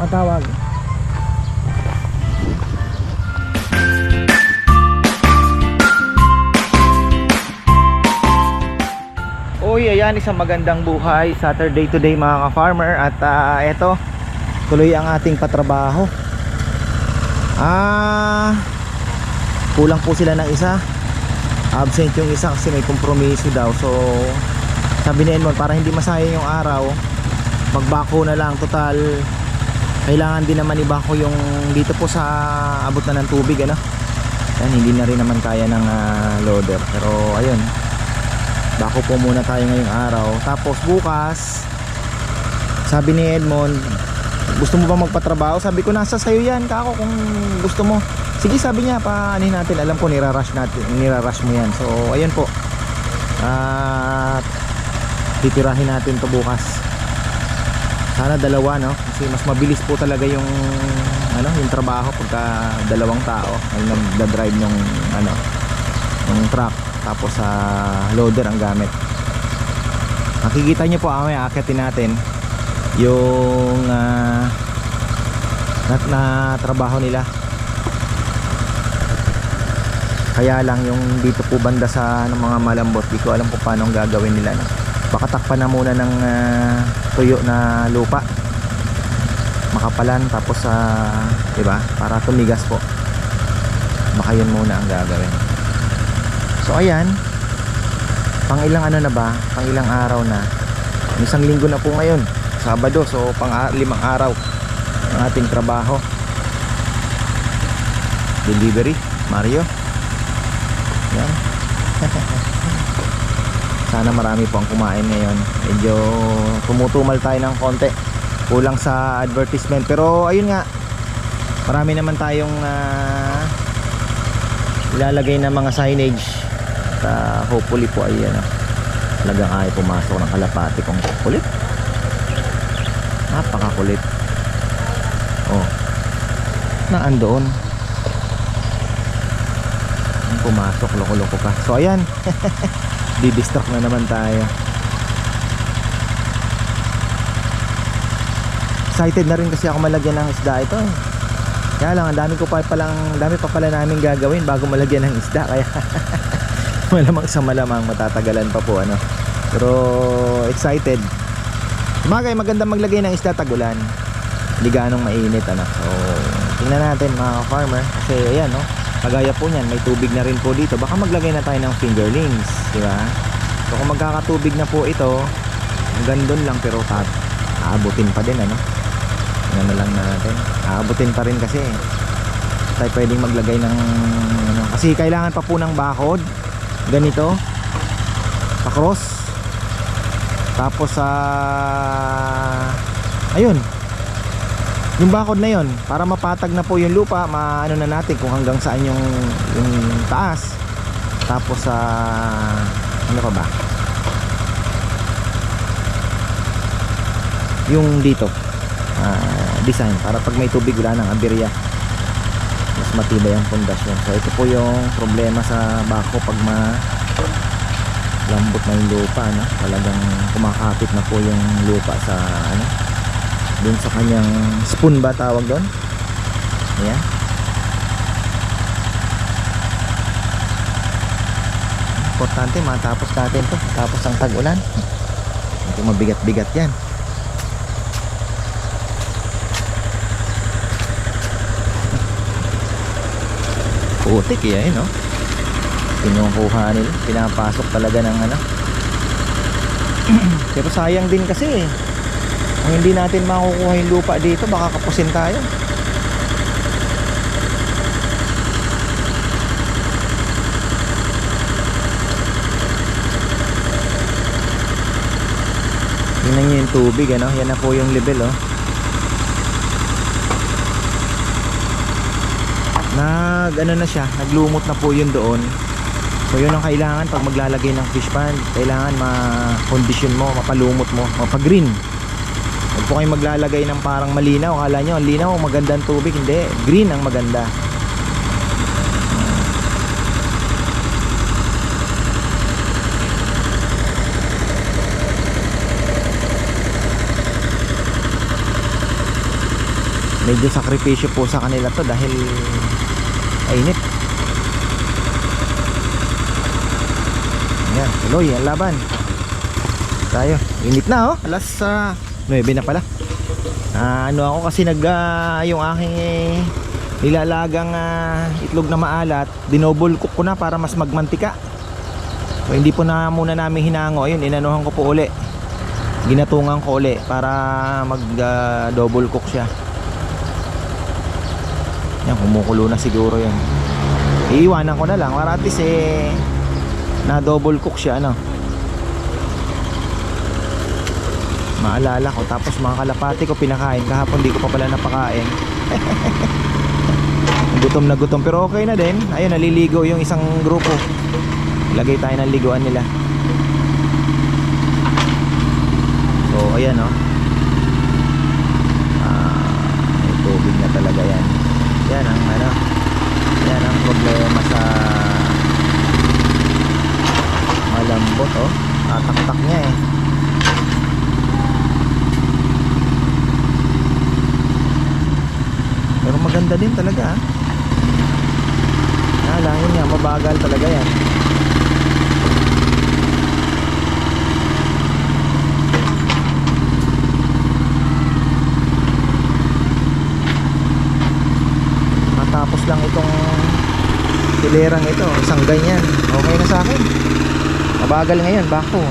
tumatawag. Uy, ayan isang magandang buhay. Saturday today mga ka-farmer. At ah, eto Tuloy ang ating patrabaho Ah Kulang po sila ng isa. Absent yung isa kasi may kompromiso daw. So Sabi ni Edmond para hindi masayang yung araw Magbako na lang Total Kailangan din naman ibako yung Dito po sa abot na ng tubig ano Yan, hindi na rin naman kaya ng ah, loader Pero ayun Bako po muna tayo ngayong araw. Tapos bukas, sabi ni Edmond, gusto mo ba magpatrabaho? Sabi ko, nasa sayo yan, kako, kung gusto mo. Sige, sabi niya, paanin natin. Alam ko, nirarush natin, nirarush mo yan. So, ayun po. At, titirahin natin to bukas. Sana dalawa, no? Kasi mas mabilis po talaga yung, ano, yung trabaho pagka dalawang tao. Ay nagda-drive ng, ano, ng truck tapos sa loader ang gamit. Makikita nyo po amay akitin natin. Yung uh, na, na trabaho nila. Kaya lang yung dito po banda sa ng mga malambot. Di ko alam po paano ang gagawin nila no? Baka takpan na muna ng ah, tuyo na lupa. Makapalan tapos sa 'di ba para tumigas po. Baka yun muna ang gagawin. So ayan. Pang ilang ano na ba? Pang ilang araw na. Isang linggo na po ngayon. Sabado so pang a- limang araw Ang ating trabaho. Delivery Mario. Yan Sana marami po ang kumain ngayon. Medyo tumutumal tayo ng konti. Kulang sa advertisement. Pero ayun nga Marami naman tayong ah, ilalagay na mga signage. At uh, hopefully po ay ano, talagang ay pumasok ng kalapati kung kulit. Napakakulit. Oh. Naan doon? Pumasok loko-loko ka. So ayan didistract na naman tayo. Excited na rin kasi ako malagyan ng isda ito eh. kaya lang ang dami ko pa palang dami pa pala namin gagawin bago malagyan ng isda kaya malamang sa malamang matatagalan pa po ano. Pero excited. Magay maganda maglagay ng isda tagulan. Hindi ganong mainit ano. So tingnan natin mga farmer kasi ayan no kagaya po niyan may tubig na rin po dito. Baka maglagay na tayo ng fingerlings di ba? So kung magkakatubig na po ito hanggang doon lang pero tat aabutin pa din ano? Ano na lang natin? Aabutin pa rin kasi. Tayo pwedeng maglagay ng ano, kasi kailangan pa po ng bakod. Ganito. Sa cross tapos sa ayun yung bakod na yun para mapatag na po yung lupa maano na natin kung hanggang saan yung yung taas. Tapos sa ano pa ba? Yung dito ah, design para pag may tubig wala nang aberya mas matibay ang pundasyon. So ito po yung problema sa bako pag ma lambot na yung lupa no? talagang kumakapit na po yung lupa sa ano dun sa kanyang spoon ba tawag doon ayan. Importante matapos natin to. Tapos ang tag-ulan. Ito mabigat-bigat yan. Putik eh no? Kinukuha nila. Pinapasok talaga ng ano. Pero sayang din kasi eh kung hindi natin makukuha yung lupa dito baka kapusin tayo. Tingnan nyo yung tubig ano? Yan na po yung level oh. Nag ano na siya? Naglumot na po yun doon. So yun ang kailangan pag maglalagay ng fish pond. Kailangan ma-condition mo mapalumot mo mapag-green. huwag po kayo maglalagay ng parang malinaw. Akala nyo ang linaw magandang tubig. Hindi green ang maganda. Medyo sakripisyo po sa kanila to dahil ainit Ayan, tuloy ang laban. Tayo init na oh. Alas uh, 9 na pala. Ah, ano ako kasi nag ah, yung aking eh, nilalagang ah, itlog na maalat dinobol cook ko na para mas magmantika. So hindi po na muna namin hinango. Ayun inanuhan ko po uli. Ginatungan ko uli para mag ah, double cook siya. Yan kumukulo na siguro yan iiwanan ko na lang. Para at least eh na double cook siya ano maalala ko tapos mga kalapati ko pinakain kahapon di ko pa pala napakain. Gutom na gutom pero okay na din. Ayun naliligo yung isang grupo. Lagay tayo ng liguan nila. So ayan oh. Ah, may tubig na talaga yan. Yan ang ano yan ang problema sa malambot oh. Tataktak niya eh Pero maganda din talaga ah. Ah, lang yun nga, mabagal talaga yan. Matapos lang itong hilerang ito, isang ganyan. Okay na sa akin. Mabagal ngayon, bako.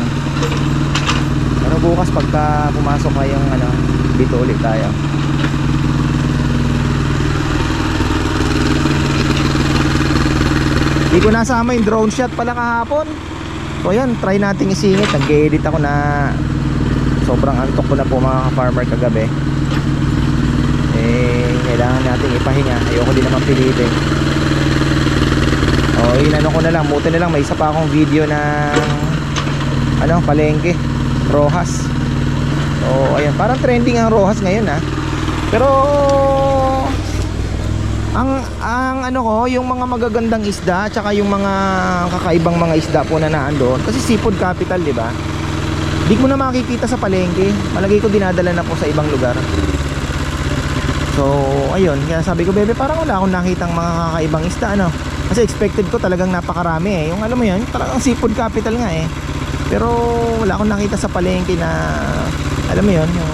Pero bukas pagka pumasok kayong ano, dito ulit tayo. Hindi ko nasama yung drone shot pala kahapon. So yan, try nating isingit. Nag-edit ako na sobrang antok ko na po mga farmer kagabi. Eh, kailangan nating ipahinga. Ayoko din naman pilitin. O, inano ko na lang. Buti na lang, may isa pa akong video na ano, palengke. Rojas. So, ayan. Parang trending ang Rojas ngayon ha. Pero ang ang ano ko, yung mga magagandang isda at saka yung mga kakaibang mga isda po na naandoon kasi seafood capital, 'di ba? Di mo na makikita sa palengke. Malagay ko dinadala na po sa ibang lugar. So, ayun, kaya sabi ko, bebe, parang wala akong nakitang mga kakaibang isda, ano? Kasi expected ko talagang napakarami eh. Yung alam mo yan, talagang seafood capital nga eh. Pero wala akong nakita sa palengke na, alam mo yun, yung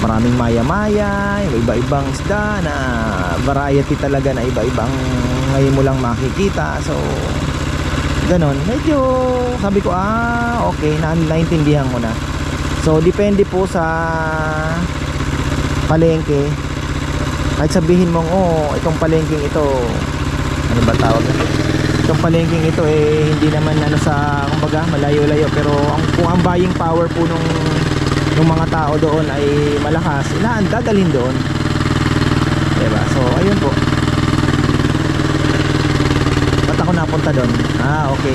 maraming maya-maya, iba-ibang isda na variety talaga na iba-ibang ngayon mo lang makikita. So, ganon. Medyo, sabi ko, ah, okay, na naintindihan ko na. So, depende po sa palengke. Kahit sabihin mong, oh, itong palengking ito, ano ba tawag na? Itong palengking ito, eh, hindi naman ano sa, kumbaga, malayo-layo. Pero, ang, kung ang buying power po nung ng mga tao doon ay malakas, inaan dadalhin doon. 'Di ba? So ayun po. Ba't ako napunta doon? Ah, okay.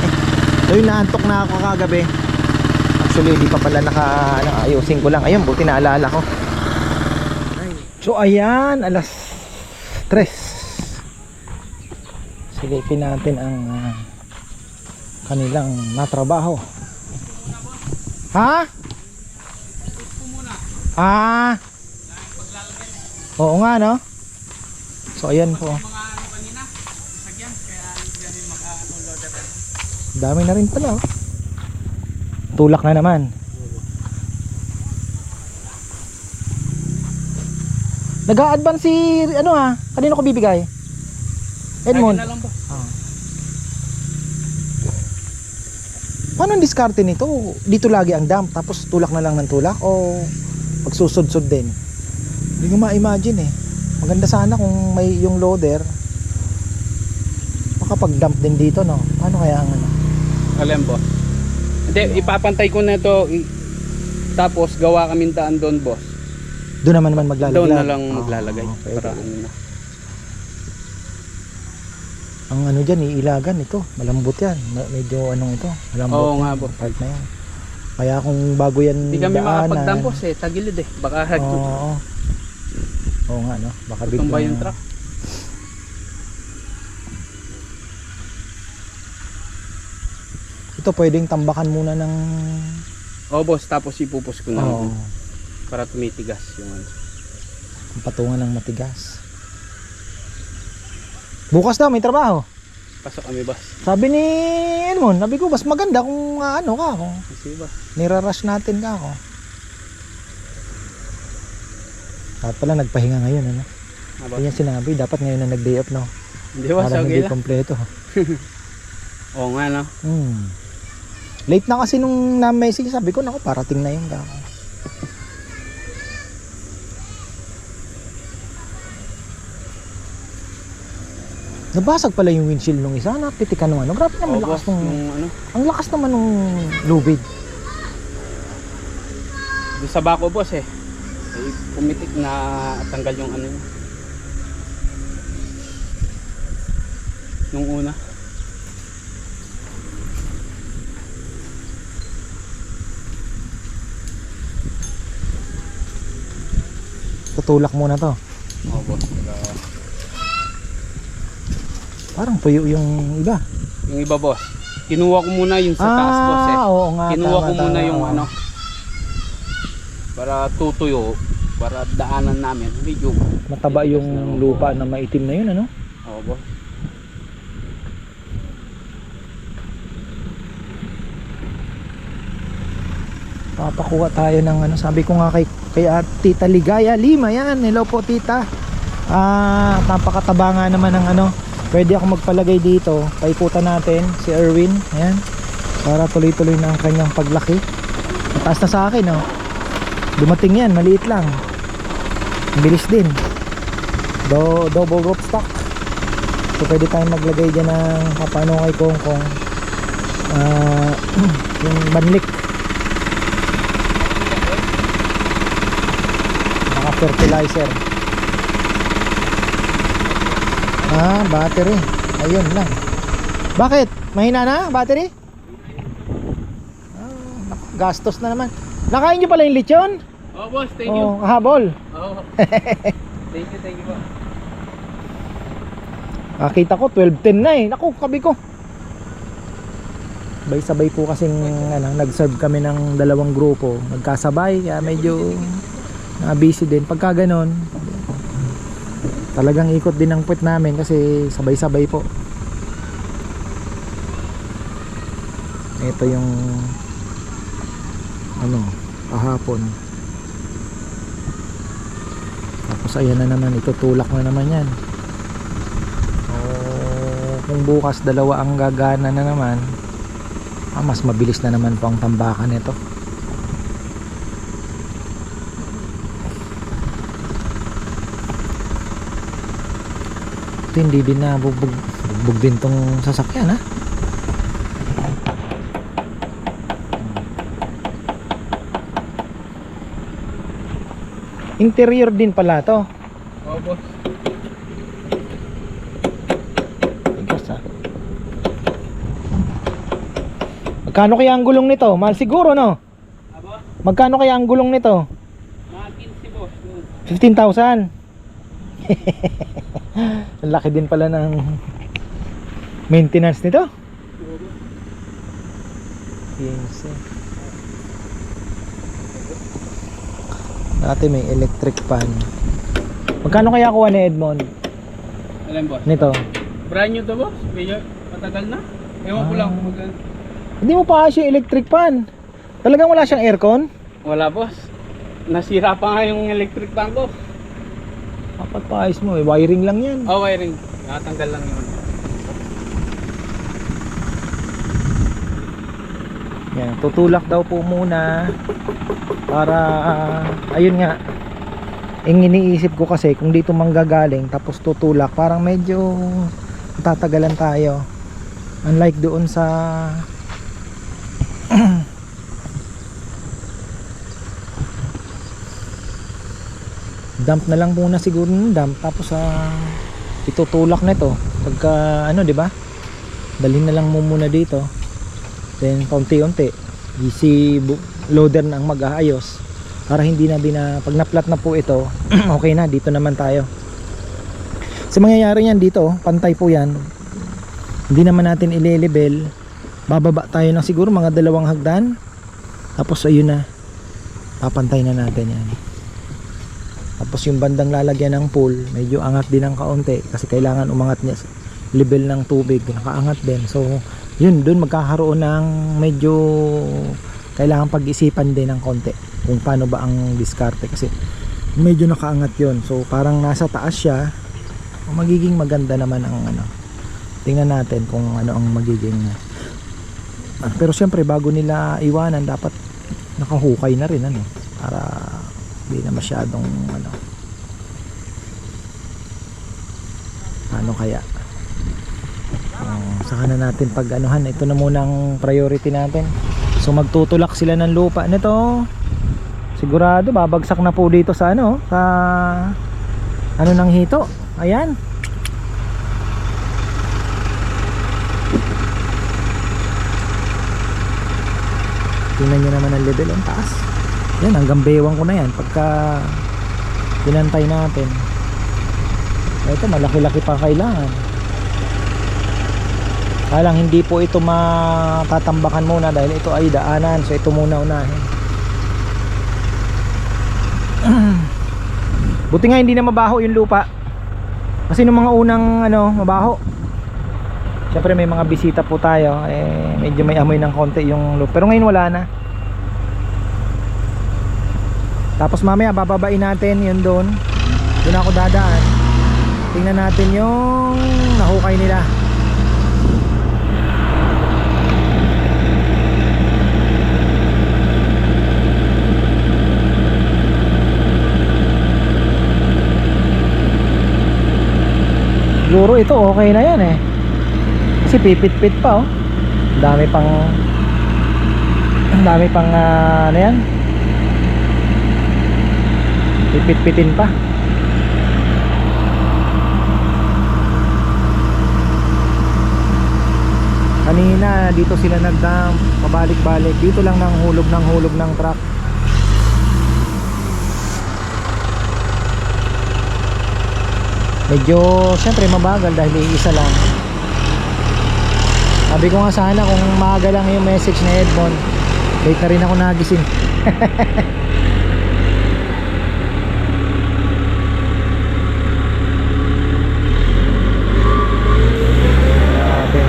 so yun naantok na ako kagabi. Actually, di pa pala naka ano, ayusin ko lang. Ayun, buti naalala ko. So ayan, alas 3. Silipin natin ang ah, kanilang natrabaho. Ha? Ah. Oo nga no. So ayan po. Dami na rin pala oh. Tulak na naman. Nag-a-advance si ano ha? Kanino ko bibigay? Edmond. lang ba? Paano ang diskarte nito? Dito lagi ang dump tapos tulak na lang ng tulak o pagsusod-sod din? Hindi ko ma-imagine eh. Maganda sana kung may yung loader makapag-dump din dito no. Paano kaya ang ano? Alam boss. Hindi, ipapantay ko na to. Tapos gawa kami daan doon boss. Doon naman naman maglalagay. Doon na lang maglalagay. okay. Para ano na. Ang ano dyan, iilagan ito. Malambot yan. Medyo anong ito. Malambot Oo yan, nga, boss. Part na yan. Kaya kung bago yan Hindi kami daanan- makapagdaan boss eh. Tagilid eh. Baka Oo. Oo nga no. Baka tutumba biglang- yung truck. Ito pwedeng tambakan muna ng Oo boss, tapos ipupus ko na Oo. para tumitigas yung ano. Ang patungan ng matigas. Bukas daw may trabaho. Pasok kami boss. Sabi ni ano sabi ko mas maganda kung ah, ano ka kung Sige boss. nirarush natin ka ako. Dapat pala nagpahinga ngayon ano. Boss. Kanya sinabi, dapat ngayon na nag-day off no. Hindi boss, Para hindi kompleto. Oo nga no. Hmm. Late na kasi nung na-message, sabi ko, naku, parating na yun ka. Nabasag pala yung windshield nung isa, napitikan nung ano. Grabe naman, lakas nung, ano. ang lakas naman nung lubid. Doon sa bako boss eh. Eh, pumitik na tanggal yung ano niya. Nung una. Tutulak muna to. Oo boss. Saka, Parang puyo yung iba. yung iba boss. Kinuha ko muna yung sa taas boss eh. Ah, oo nga. Kinuha tama, ko muna tama, yung ano. Para tutuyo. Para daanan namin. Medyo. Mataba yung lupa na maitim na yun, ano? Oo boss. Papakuha tayo ng ano, sabi ko nga kay, kay ah, Tita Ligaya Lima yan. Hello po Tita. Ah, napakataba nga naman ng ano. Pwede ako magpalagay dito. Paikutan natin si Erwin. Ayan. Para tuloy-tuloy na ang kanyang paglaki. Mataas na sa akin, oh. Dumating yan, maliit lang. Ang bilis din. Do, double rope stock. So pwede tayong maglagay dyan ng kapano kay Kong Kong. Ah, yung banlik. Naka fertilizer. Ah, battery. Ayun lang. Bakit? Mahina na battery? Ah, gastos na naman. Nakain nyo pala yung lechon? Oo boss, thank you. Oh, habol. Oo. thank you, thank you po. Nakita ko 12.10 na eh. Naku, kabi ko. Sabay-sabay po kasing ano, nag-serve kami ng dalawang grupo. Nagkasabay, kaya medyo na busy din. Pagka ganon, talagang ikot din ang puwet namin kasi sabay-sabay po. Ito yung ano, kahapon. Tapos ayan na naman, itutulak na naman yan. So, kung bukas dalawa ang gagana na naman, ah, mas mabilis na naman po ang tambakan nito. Ito hindi din na bugbog, bugbog din tong sasakyan ha. Interior din pala to. Oo boss. Magkano kaya ang gulong nito? Mahal siguro no? Abo, Magkano kaya ang gulong nito? mga 15 boss. Yun. 15,000. Ang laki din pala ng maintenance nito. 15. Dati may electric fan. Magkano kaya kuha ni Edmond Alam boss. nito? Brand new to boss. Medyo matagal na. Ewan ko Ah. lang. Mag- Hindi mo pa yung electric fan. Talagang wala siyang aircon? Wala boss. Nasira pa nga yung electric fan ko. Dapat pa ayos mo eh. Wiring lang yan. Oh, wiring. Nakatanggal lang yun. Yan, tutulak daw po muna para ah, ayun nga. Ang iniisip ko kasi kung dito manggagaling tapos tutulak, parang medyo tatagalan tayo. Unlike doon sa dump na lang muna siguro ng dump. Tapos sa itutulak na ito pagka ano 'di ba? Dalhin na lang mo muna dito. Then paunti-unti bu- loader na ang mag-aayos. Para hindi na din na pag naplat na po ito okay na dito naman tayo. Sa mangyayari yan dito pantay po yan. Hindi naman natin ile-level. Bababa tayo ng siguro mga dalawang hagdan. Tapos ayun na. Papantay na natin yan Tapos yung bandang lalagyan ng pool, medyo angat din ng kaunti kasi kailangan umangat niya level ng tubig, nakaangat din. So, yun, dun magkakaroon ng medyo kailangan pag-isipan din ng konti kung paano ba ang diskarte kasi medyo nakaangat yun. So, parang nasa taas siya, magiging maganda naman ang ano. Tingnan natin kung ano ang magiging Ah, pero siyempre bago nila iwanan dapat nakahukay na rin ano para hindi na masyadong ano. Ano kaya? Oh, saka na natin pag anuhan ito na muna ang priority natin. So magtutulak sila ng lupa nito. Sigurado babagsak na po dito sa ano sa ano ng hito. Ayan. Tingnan nyo naman ang level. Ang taas yan hanggang bewang ko na yan. Pagka pinantay natin. Ito malaki-laki pa kailangan. Kaya lang hindi po ito matatambakan muna dahil ito ay daanan. So ito muna unahin. Buti nga hindi na mabaho yung lupa. Kasi nung mga unang ano mabaho. Siyempre may mga bisita po tayo. Eh medyo may amoy ng konti yung lupa. Pero ngayon wala na tapos mamaya bababain natin yun doon. Doon ako dadaan. Tingnan natin yung nahukay nila. Siguro ito okay na yan eh. Kasi pipit-pit pa oh. Dami pang ang dami pang ah, ano yan pipit-pitin pa. Kanina dito sila nagdam pabalik-balik. Dito lang ng hulog ng hulog ng truck. Medyo syempre mabagal dahil isa lang. Sabi ko nga sana kung maaga lang yung message ni Edmond late na rin ako nagising Grabe.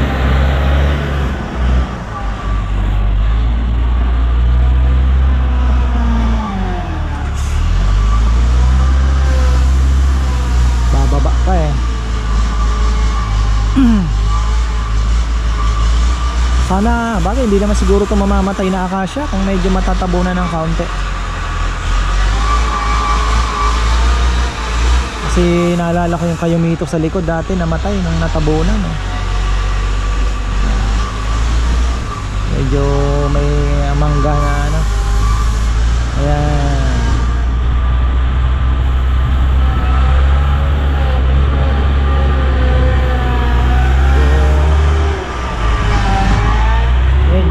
Bababa pa eh. Bagay hindi naman siguro ito mamamatay na akasya kung medyo matatabunan ng kaunti. Kasi naalala ko yung kayumito sa likod dati namatay nung natabunan. Eh. Medyo may mangga na ano. Ayan.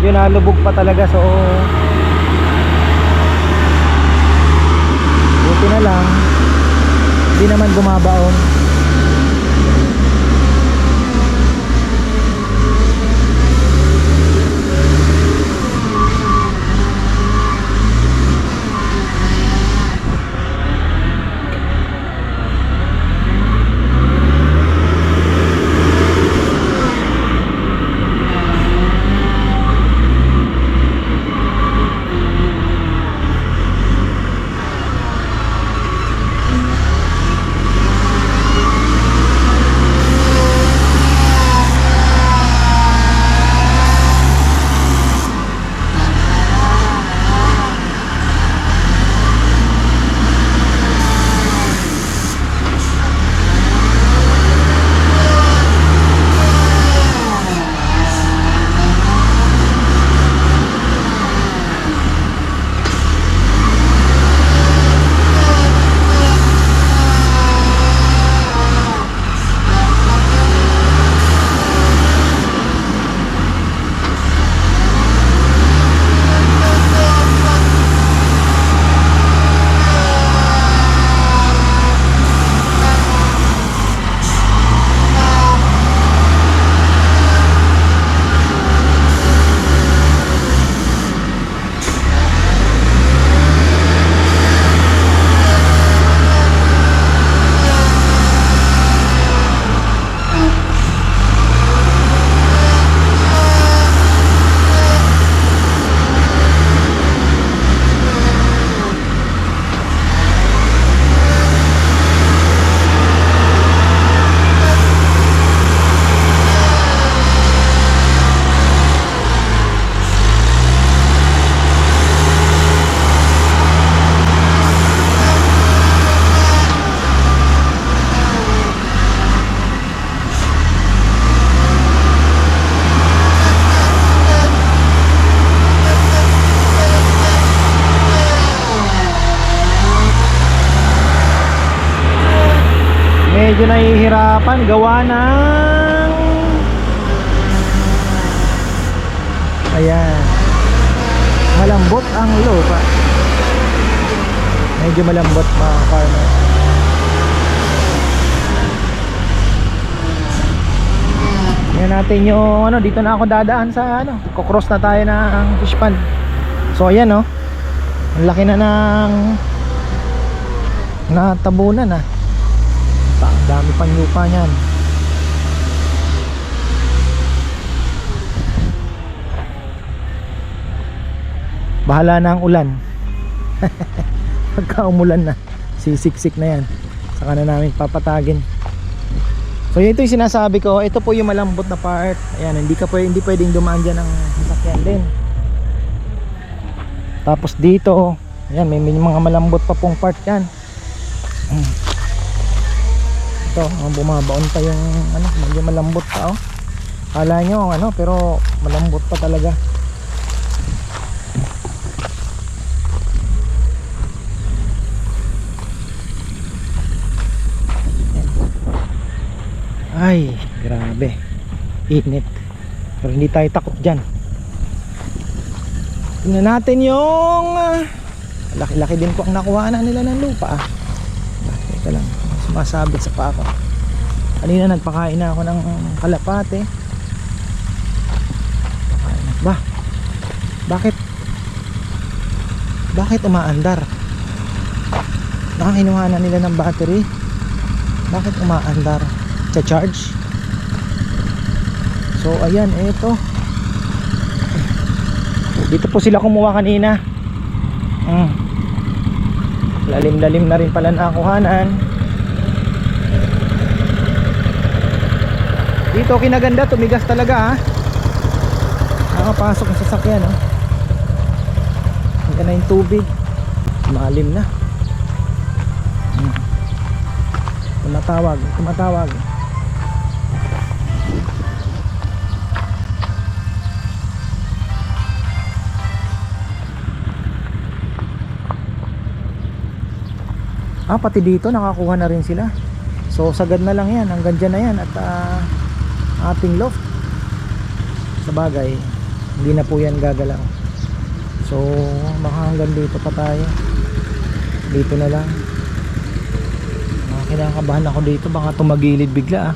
Medyo nalubog pa talaga so buti na lang. Hindi naman bumabaon medyo nahihirapan gawa ng ayan. Malambot ang lupa. Medyo malambot mga farmer Tingnan natin yung ano dito na ako dadaan sa ano kukross na tayo ng fish pond. So ayan oh. Ang laki na ng natabunan ah dami pang lupa niyan. Bahala na ang ulan. Pagka umulan na sisiksik na yan. Saka na namin papatagin. So ito yung sinasabi ko. Ito po yung malambot na part. Ayan hindi ka pwede, hindi pwedeng dumaan dyan ng sasakyan din. Tapos dito ayan may, may mga malambot pa pong part yan. Hmm. Ito oh, bumabaon pa yung ano medyo malambot pa oh. Kala nyo ano pero malambot pa talaga. Ay grabe. Init. Pero hindi tayo takot dyan. Tingnan natin yung ah, laki-laki din po ang nakuha na nila ng lupa ah. Teka lang sumasabit sa paa ko. Kanina nagpakain na ako ng kalapate. Na. ba? Bakit? Bakit umaandar? Nakakinuha na nila ng battery. Bakit umaandar? Sa charge so ayan eto. Dito po sila kumuha kanina. Mm. lalim-lalim na rin pala nakuhanan dito kinaganda tumigas talaga ha? Nakapasok ng sasakyan ha? Hanggang na yung tubig. Malim na. Hmm. tumatawag tumatawag. Ah, pati dito nakakuha na rin sila. So sagad na lang yan, hanggang dyan na yan. At ah, ating loft. Sa bagay, hindi na po yan gagalaw. So baka hanggang dito pa tayo. Dito na lang. Mga kinakabahan ako dito, baka tumagilid bigla ah.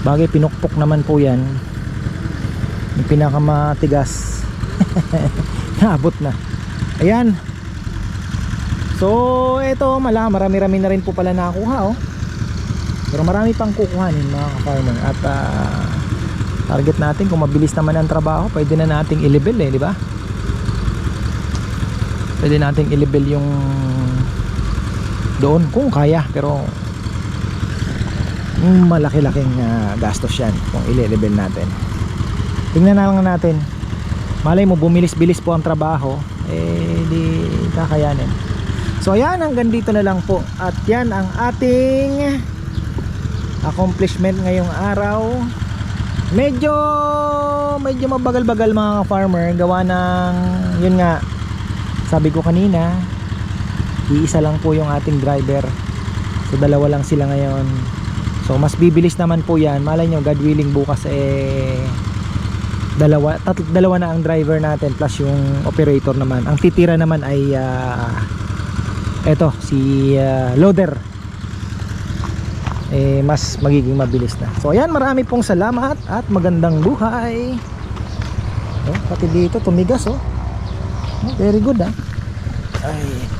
Bagay pinukpok naman po yan. Yung pinakamatigas. Naabot na. Ayan, So, ito, mala, marami-rami na rin po pala nakuha, oh. Pero marami pang kukuhanin, mga ka-farmer. At ah, target natin, kung mabilis naman ang trabaho, pwede na nating i-level eh, di ba? Pwede nating i-level yung doon, kung kaya. Pero, mm, malaki-laking ah, gastos yan kung i-level natin. Tingnan na lang natin. Malay mo, bumilis-bilis po ang trabaho, eh, di kakayanin. So ayan, hanggang dito na lang po. At yan ang ating accomplishment ngayong araw. Medyo medyo mabagal-bagal mga farmer gawa ng yun nga sabi ko kanina iisa lang po yung ating driver. So dalawa lang sila ngayon. So mas bibilis naman po yan. Malay nyo God willing bukas eh dalawa, tat, dalawa na ang driver natin plus yung operator naman. Ang titira naman ay ah, eto si uh, loader eh mas magiging mabilis na. So ayan marami pong salamat at magandang buhay. Oh, pati dito tumigas oh, very good ah. Ay